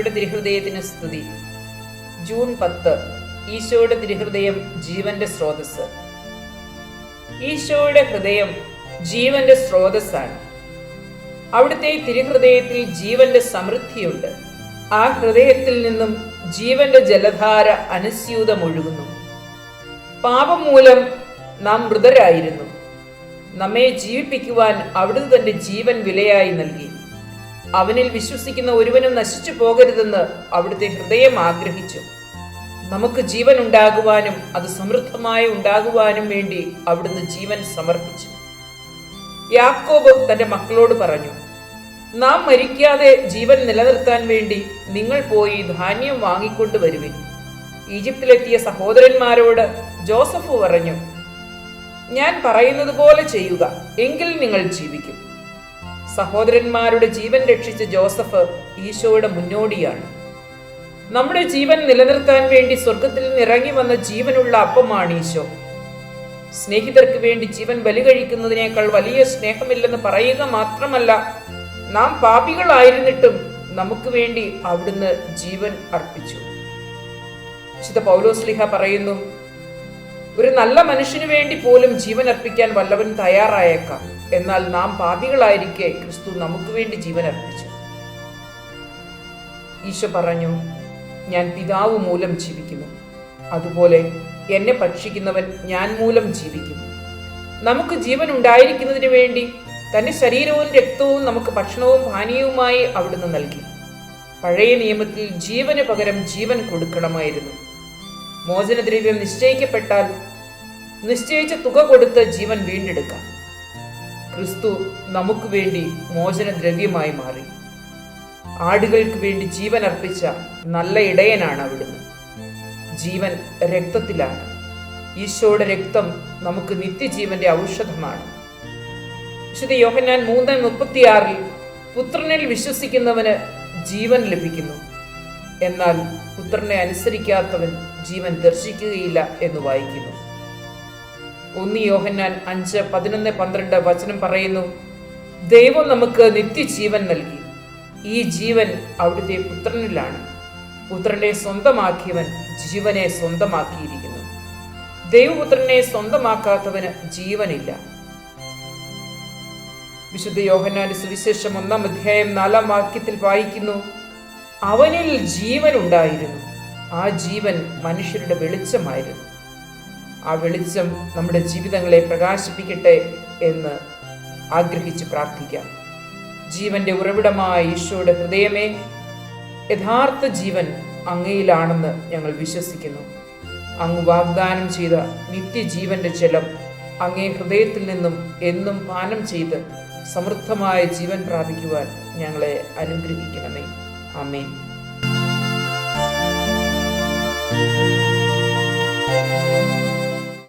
ഈശോയുടെ തിരുഹൃദയത്തിന് സ്തുതി. ജൂൺ പത്ത് ഈശോയുടെ തിരുഹൃദയം ജീവന്റെ സ്രോതസ് ഈശോയുടെ ഹൃദയം ജീവന്റെ സ്രോതസ്സാണ്. അവിടുത്തെ തിരുഹൃദയത്തിൽ ജീവന്റെ സമൃദ്ധിയുണ്ട്. ആ ഹൃദയത്തിൽ നിന്നും ജീവന്റെ ജലധാര അനുസ്യൂതമൊഴുകുന്നു പാപം മൂലം നാം മൃതരായിരുന്നു. നമ്മെ ജീവിപ്പിക്കുവാൻ അവിടുന്ന് തന്റെ ജീവൻ വിലയായി നൽകി. അവനിൽ വിശ്വസിക്കുന്ന ഒരുവനും നശിച്ചു പോകരുതെന്ന് അവിടുത്തെ ഹൃദയം ആഗ്രഹിച്ചു. നമുക്ക് ജീവൻ ഉണ്ടാകുവാനും അത് സമൃദ്ധമായി ഉണ്ടാകുവാനും വേണ്ടി അവിടുന്ന് ജീവൻ സമർപ്പിച്ചു. യാക്കോബ് തന്റെ മക്കളോട് പറഞ്ഞു നാം മരിക്കാതെ ജീവൻ നിലനിർത്താൻ വേണ്ടി നിങ്ങൾ പോയി ധാന്യം വാങ്ങിക്കൊണ്ട് വരുവിൻ. ഈജിപ്തിലെത്തിയ സഹോദരന്മാരോട് ജോസഫ് പറഞ്ഞു ഞാൻ പറയുന്നത് പോലെ ചെയ്യുക എങ്കിൽ നിങ്ങൾ ജീവിക്കും. സഹോദരന്മാരുടെ ജീവൻ രക്ഷിച്ച ജോസഫ് ഈശോയുടെ മുന്നോടിയാണ്. നമ്മുടെ ജീവൻ നിലനിർത്താൻ വേണ്ടി സ്വർഗത്തിൽ ഇറങ്ങി വന്ന ജീവനുള്ള അപ്പമാണ് ഈശോ. സ്നേഹിതർക്ക് വേണ്ടി ജീവൻ ബലി കഴിക്കുന്നതിനേക്കാൾ വലിയ സ്നേഹമില്ലെന്ന് പറയുക മാത്രമല്ല നാം പാപികളായിരുന്നിട്ടും നമുക്ക് വേണ്ടി അവിടുന്ന് ജീവൻ അർപ്പിച്ചു. വിശുദ്ധ പൗലോസ്ലിഹ പറയുന്നു ഒരു നല്ല മനുഷ്യന് വേണ്ടി പോലും ജീവൻ അർപ്പിക്കാൻ വല്ലവൻ തയ്യാറായേക്കാം. എന്നാൽ നാം പാപികളായിരിക്കെ ക്രിസ്തു നമുക്ക് വേണ്ടി ജീവൻ അർപ്പിച്ചു ഈശോ പറഞ്ഞു ഞാൻ പിതാവ് മൂലം ജീവിക്കുന്നു. അതുപോലെ എന്നെ ഭക്ഷിക്കുന്നവൻ ഞാൻ മൂലം ജീവിക്കും. നമുക്ക് ജീവൻ ഉണ്ടായിരിക്കുന്നതിന് വേണ്ടി തന്റെ ശരീരവും രക്തവും നമുക്ക് ഭക്ഷണവും പാനീയവുമായി അവിടുന്ന് നൽകി. പഴയ നിയമത്തിൽ ജീവന് പകരം ജീവൻ കൊടുക്കണമായിരുന്നു. മോചനദ്രവ്യം നിശ്ചയിക്കപ്പെട്ടാൽ നിശ്ചയിച്ച തുക കൊടുത്ത് ജീവൻ വീണ്ടെടുക്കാം. ക്രിസ്തു നമുക്ക് വേണ്ടി മോചനദ്രവ്യമായി മാറി. ആടുകൾക്ക് വേണ്ടി ജീവൻ അർപ്പിച്ച നല്ല ഇടയനാണ് അവിടുന്ന്. ജീവൻ രക്തത്തിലാണ്. ഈശോയുടെ രക്തം നമുക്ക് നിത്യജീവന്റെ ഔഷധമാണ്. വിശുദ്ധ യോഹന്നാൻ മൂന്ന് മുപ്പത്തിയാറിൽ പുത്രനിൽ വിശ്വസിക്കുന്നവന് ജീവൻ ലഭിക്കുന്നു. എന്നാൽ പുത്രനെ അനുസരിക്കാത്തവൻ ജീവൻ ദർശിക്കുകയില്ല എന്ന് വായിക്കുന്നു. ഒന്ന് യോഹന്നാൻ അഞ്ച് പതിനൊന്ന് പന്ത്രണ്ട് വചനം പറയുന്നു ദൈവം നമുക്ക് നിത്യജീവൻ നൽകി. ഈ ജീവൻ അവിടുത്തെ പുത്രനിലാണ്. പുത്രനെ സ്വന്തമാക്കിയവൻ ജീവനെ സ്വന്തമാക്കിയിരിക്കുന്നു. ദൈവപുത്രനെ സ്വന്തമാക്കാത്തവന് ജീവനില്ല. വിശുദ്ധ യോഹന്നാന്റെ സുവിശേഷം ഒന്നാം അധ്യായം നാലാം വാക്യത്തിൽ വായിക്കുന്നു അവനിൽ ജീവൻ ഉണ്ടായിരുന്നു ആ ജീവൻ മനുഷ്യരുടെ വെളിച്ചമായിരുന്നു. ആ വെളിച്ചം നമ്മുടെ ജീവിതങ്ങളെ പ്രകാശിപ്പിക്കട്ടെ എന്ന് ആഗ്രഹിച്ച് പ്രാർത്ഥിക്കാം. ജീവന്റെ ഉറവിടമായ ഈശോയുടെ ഹൃദയമേ യഥാർത്ഥ ജീവൻ അങ്ങയിലാണെന്ന് ഞങ്ങൾ വിശ്വസിക്കുന്നു. അങ്ങ് വാഗ്ദാനം ചെയ്ത നിത്യജീവന്റെ ജലം അങ്ങേ ഹൃദയത്തിൽ നിന്നും എന്നും പാനം ചെയ്ത് സമൃദ്ധമായ ജീവൻ പ്രാപിക്കുവാൻ ഞങ്ങളെ അനുഗ്രഹിക്കണമേ. Amén.